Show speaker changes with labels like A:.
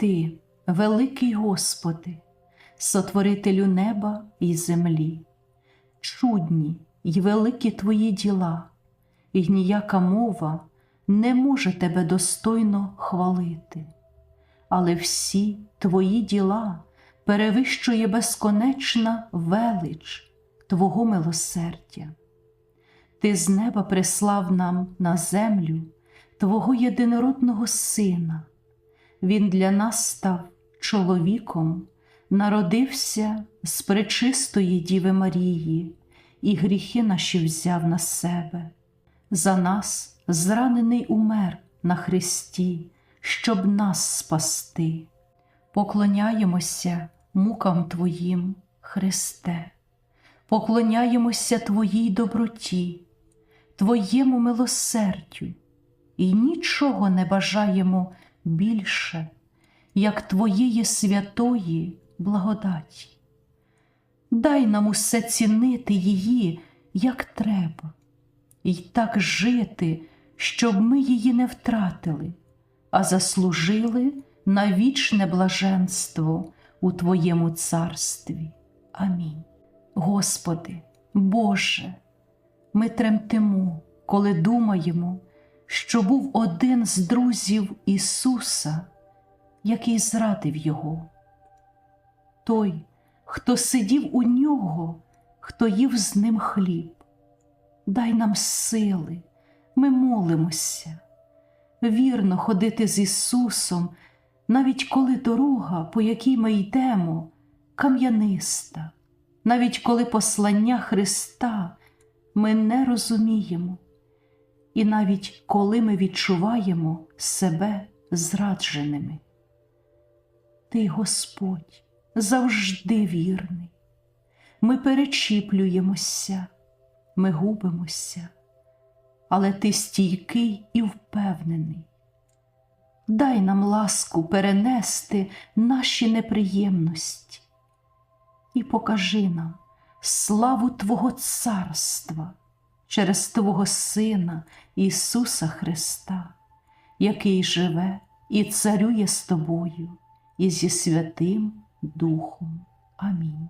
A: Ти, великий Господи, сотворителю неба і землі, чудні й великі Твої діла, і ніяка мова не може Тебе достойно хвалити, але всі Твої діла перевищує безконечна велич Твого милосердя. Ти з неба прислав нам на землю Твого єдинородного Сина. Він для нас став чоловіком, народився з пречистої Діви Марії, і гріхи наші взяв на себе. За нас зранений умер на Христі, щоб нас спасти. Поклоняємося мукам Твоїм, Христе, поклоняємося Твоїй доброті, Твоєму милосердю і нічого не бажаємо більше, як Твоєї святої благодаті. Дай нам усе цінити її, як треба, і так жити, щоб ми її не втратили, а заслужили на вічне блаженство у Твоєму царстві. Амінь. Господи, Боже, ми тремтимо, коли думаємо, що був один з друзів Ісуса, який зрадив Його. Той, хто сидів у нього, хто їв з ним хліб. Дай нам сили, ми молимося, вірно ходити з Ісусом, навіть коли дорога, по якій ми йдемо, кам'яниста, навіть коли послання Христа ми не розуміємо, і навіть коли ми відчуваємо себе зрадженими. Ти, Господь, завжди вірний. Ми перечіплюємося, ми губимося, але ти стійкий і впевнений. Дай нам ласку перенести наші неприємності і покажи нам славу Твого Царства через Твого Сина Ісуса Христа, який живе і царює з тобою і зі Святим Духом. Амінь.